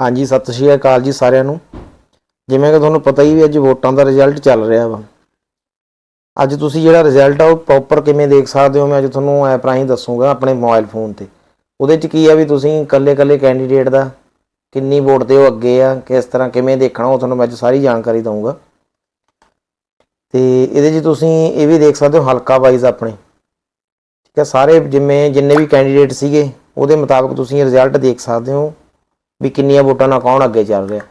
ਹਾਂਜੀ, ਸਤਿ ਸ਼੍ਰੀ ਅਕਾਲ ਜੀ ਸਾਰਿਆਂ ਨੂੰ। ਜਿਵੇਂ ਕਿ ਤੁਹਾਨੂੰ ਪਤਾ ਹੀ ਵੀ ਅੱਜ ਵੋਟਾਂ ਦਾ ਰਿਜ਼ਲਟ ਚੱਲ ਰਿਹਾ ਵਾ। ਅੱਜ ਤੁਸੀਂ ਜਿਹੜਾ ਰਿਜ਼ਲਟ ਆ, ਉਹ ਪ੍ਰੋਪਰ ਕਿਵੇਂ ਦੇਖ ਸਕਦੇ ਹੋ? ਮੈਂ ਅੱਜ ਤੁਹਾਨੂੰ ਐਪ ਰਾਹੀਂ ਦੱਸੂਗਾ ਆਪਣੇ ਮੋਬਾਈਲ ਫੋਨ ਤੇ। ਉਹਦੇ 'ਚ ਕੀ ਆ ਵੀ ਤੁਸੀਂ ਇਕੱਲੇ-ਇਕੱਲੇ ਕੈਂਡੀਡੇਟ ਦਾ ਕਿੰਨੀ ਵੋਟ ਤੇ ਉਹ ਅੱਗੇ ਆ, ਕਿਸ ਤਰ੍ਹਾਂ ਕਿਵੇਂ ਦੇਖਣਾ, ਉਹ ਤੁਹਾਨੂੰ ਮੈਂ ਅੱਜ ਸਾਰੀ ਜਾਣਕਾਰੀ ਦਊਂਗਾ। ਤੇ ਇਹਦੇ 'ਚ ਤੁਸੀਂ ਇਹ ਵੀ ਦੇਖ ਸਕਦੇ ਹੋ, ਹਲਕਾ ਵਾਈਜ਼ ਆਪਣੇ। ਠੀਕ ਹੈ ਸਾਰੇ ਜਿਵੇਂ ਜਿੰਨੇ ਵੀ ਕੈਂਡੀਡੇਟ ਸੀਗੇ, ਉਹਦੇ ਮੁਤਾਬਕ ਤੁਸੀਂ ਰਿਜ਼ਲਟ ਦੇਖ ਸਕਦੇ ਹੋ। ਵੀ ਕਿੰਨੀਆਂ ਵੋਟਾਂ ਨਾਲ ਕੌਣ ਅੱਗੇ ਚੱਲ ਰਿਹਾ।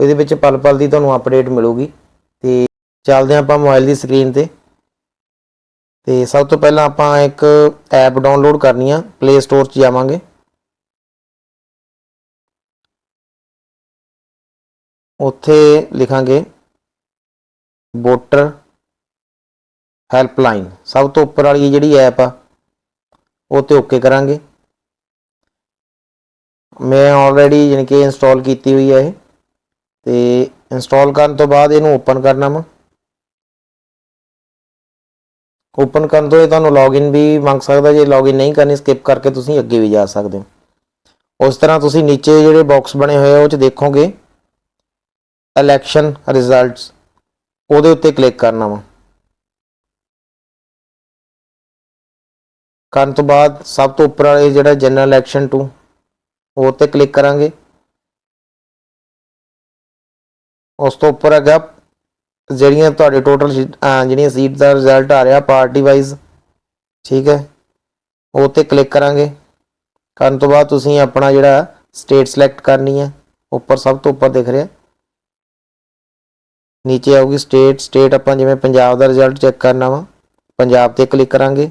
ਇਹਦੇ ਵਿੱਚ ਪਲ ਪਲ ਦੀ ਤੁਹਾਨੂੰ ਅਪਡੇਟ ਮਿਲੂਗੀ। ਤੇ ਚੱਲਦੇ ਹਾਂ ਆਪਾਂ ਮੋਬਾਈਲ ਦੀ ਸਕਰੀਨ ਤੇ। ਤੇ ਸਭ ਤੋਂ ਪਹਿਲਾਂ ਆਪਾਂ ਇੱਕ ਐਪ ਡਾਊਨਲੋਡ ਕਰਨੀ ਆ। ਪਲੇ ਸਟੋਰ 'ਚ ਜਾਵਾਂਗੇ। ਉੱਥੇ ਲਿਖਾਂਗੇ ਵੋਟਰ ਹੈਲਪਲਾਈਨ ਸਭ ਤੋਂ ਉੱਪਰ ਵਾਲੀ ਜਿਹੜੀ ਐਪ ਆ, ਉਹ ਤੇ ਓਕੇ ਕਰਾਂਗੇ। ਮੈਂ ਆਲਰੇਡੀ ਯਾਨੀ ਕਿ ਇੰਸਟਾਲ ਕੀਤੀ ਹੋਈ ਹੈ ਇਹ। ਤੇ ਇੰਸਟਾਲ ਕਰਨ ਤੋਂ ਬਾਅਦ ਇਹਨੂੰ ਓਪਨ ਕਰਨਾ ਵਾ। ਓਪਨ ਕਰਨ ਤੋਂ ਇਹ ਤੁਹਾਨੂੰ ਲੌਗਇਨ ਵੀ ਮੰਗ ਸਕਦਾ, ਜੇ ਲੌਗਇਨ ਨਹੀਂ ਕਰਨੀ ਸਕਿਪ ਕਰਕੇ ਤੁਸੀਂ ਅੱਗੇ ਵੀ ਜਾ ਸਕਦੇ ਹੋ। ਉਸ ਤਰ੍ਹਾਂ ਤੁਸੀਂ ਨੀਚੇ ਜਿਹੜੇ ਬਾਕਸ ਬਣੇ ਹੋਏ ਆ, ਉਹ ਚ ਦੇਖੋਗੇ। ਇਲੈਕਸ਼ਨ ਰਿਜ਼ਲਟਸ ਉਹਦੇ ਉੱਤੇ ਕਲਿੱਕ ਕਰਨਾ ਵਾ। ਕਰਨ ਤੋਂ ਬਾਅਦ ਸਭ ਤੋਂ ਉੱਪਰ ਵਾਲੇ ਜਿਹੜਾ ਜਨਰਲ ਇਲੈਕਸ਼ਨ ਟੂ ਉਹ ਤੇ ਕਲਿੱਕ ਕਰਾਂਗੇ ਉਸ ਤੋਂ ਉੱਪਰ ਹੈਗਾ ਜਿਹੜੀਆਂ ਤੁਹਾਡੇ ਟੋਟਲ ਜਿਹੜੀਆਂ ਸੀਟ ਦਾ ਰਿਜ਼ਲਟ ਆ ਰਿਹਾ ਪਾਰਟੀ ਵਾਈਜ਼ ਠੀਕ ਹੈ ਉਹ ਤੇ ਕਲਿੱਕ ਕਰਾਂਗੇ ਕਰਨ ਤੋਂ ਬਾਅਦ ਤੁਸੀਂ ਆਪਣਾ ਜਿਹੜਾ ਸਟੇਟ ਸਿਲੈਕਟ ਕਰਨੀ ਹੈ ਉੱਪਰ ਸਭ ਤੋਂ ਉੱਪਰ ਦਿਖ ਰਿਹਾ ਨੀਚੇ ਆਊਗੀ ਸਟੇਟ ਸਟੇਟ ਆਪਾਂ ਜਿਵੇਂ ਪੰਜਾਬ ਦਾ ਰਿਜ਼ਲਟ ਚੈੱਕ ਕਰਨਾ ਵਾ ਪੰਜਾਬ ਤੇ ਕਲਿੱਕ ਕਰਾਂਗੇ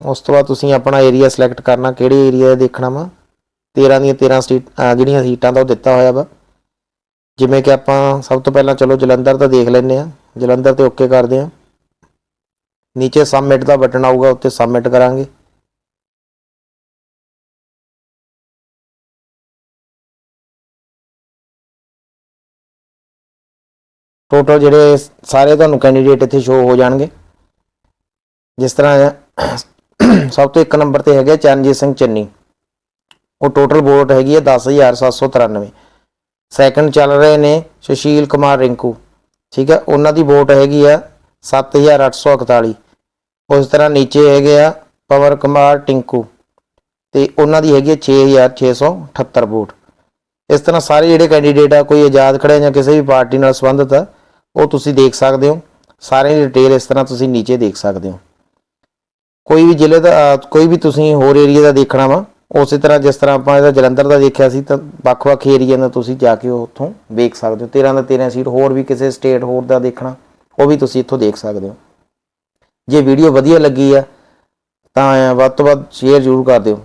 ਉਸ ਤੋਂ ਬਾਅਦ ਤੁਸੀਂ ਆਪਣਾ ਏਰੀਆ ਸਿਲੈਕਟ ਕਰਨਾ, ਕਿਹੜੇ ਏਰੀਆ ਦੇਖਣਾ ਵਾ? 13 ਦੀਆਂ 13 ਸੀਟ ਜਿਹੜੀਆਂ ਸੀਟਾਂ ਦਾ ਉਹ ਦਿੱਤਾ ਹੋਇਆ ਵਾ। ਜਿਵੇਂ ਕਿ ਆਪਾਂ ਸਭ ਤੋਂ ਪਹਿਲਾਂ ਚਲੋ ਜਲੰਧਰ ਦਾ ਦੇਖ ਲੈਂਦੇ ਆ ਜਲੰਧਰ ਤੇ ਓਕੇ ਕਰਦੇ ਆ ਨੀਚੇ ਸਬਮਿਟ ਦਾ ਬਟਨ ਆਊਗਾ, ਉੱਤੇ ਸਬਮਿਟ ਕਰਾਂਗੇ। ਟੋਟਲ ਜਿਹੜੇ ਸਾਰੇ ਤੁਹਾਨੂੰ ਕੈਂਡੀਡੇਟ ਇੱਥੇ ਸ਼ੋ ਹੋ ਜਾਣਗੇ। ਜਿਸ ਤਰ੍ਹਾਂ ਸਭ ਤੋਂ ਇੱਕ ਨੰਬਰ ਤੇ ਹੈਗੇ ਚਰਨਜੀਤ ਸਿੰਘ ਚੰਨੀ। ਉਹ ਟੋਟਲ ਵੋਟ ਹੈਗੀ ਹੈ 10793 ਸੈਕੰਡ ਚੱਲ ਰਹੇ ਨੇ ਸੁਸ਼ੀਲ ਕੁਮਾਰ ਰਿੰਕੂ। ਠੀਕ ਹੈ ਉਹਨਾਂ ਦੀ ਵੋਟ ਹੈਗੀ ਆ 7841 ਉਸ ਤਰ੍ਹਾਂ ਨੀਚੇ ਹੈਗੇ ਆ ਪਵਰ ਕੁਮਾਰ ਟਿੰਕੂ। ਤੇ ਉਹਨਾਂ ਦੀ ਹੈਗੀ ਹੈ 6678 ਵੋਟ ਇਸ ਤਰ੍ਹਾਂ ਸਾਰੇ ਜਿਹੜੇ ਕੈਂਡੀਡੇਟ ਆ, ਕੋਈ ਆਜ਼ਾਦ ਖੜੇ ਜਾਂ ਕਿਸੇ ਵੀ ਪਾਰਟੀ ਨਾਲ ਸੰਬੰਧਿਤ ਆ, ਉਹ ਤੁਸੀਂ ਦੇਖ ਸਕਦੇ ਹੋ। ਸਾਰੇ ਡਿਟੇਲ ਇਸ ਤਰ੍ਹਾਂ ਤੁਸੀਂ ਨੀਚੇ ਦੇਖ ਸਕਦੇ ਹੋ। ਕੋਈ ਵੀ ਜ਼ਿਲ੍ਹੇ ਦਾ, ਕੋਈ ਵੀ ਤੁਸੀਂ ਹੋਰ ਏਰੀਆ ਦਾ ਦੇਖਣਾ ਵਾ, ਉਸੇ ਤਰ੍ਹਾਂ ਜਿਸ ਤਰ੍ਹਾਂ ਆਪਾਂ ਇਹਦਾ ਜਲੰਧਰ ਦਾ ਦੇਖਿਆ ਸੀ, ਤਾਂ ਵੱਖ-ਵੱਖ ਏਰੀਆ ਦਾ ਤੁਸੀਂ ਜਾ ਕੇ ਉੱਥੋਂ ਵੇਖ ਸਕਦੇ ਹੋ। 13 ਦਾ 13 ਸੀਟ ਹੋਰ ਵੀ ਕਿਸੇ ਸਟੇਟ ਹੋਰ ਦਾ ਦੇਖਣਾ, ਉਹ ਵੀ ਤੁਸੀਂ ਇੱਥੋਂ ਦੇਖ ਸਕਦੇ ਹੋ। ਜੇ ਵੀਡੀਓ ਵਧੀਆ ਲੱਗੀ ਆ, ਤਾਂ ਵੱਧ ਤੋਂ ਵੱਧ ਸ਼ੇਅਰ ਜ਼ਰੂਰ ਕਰ ਦਿਓ।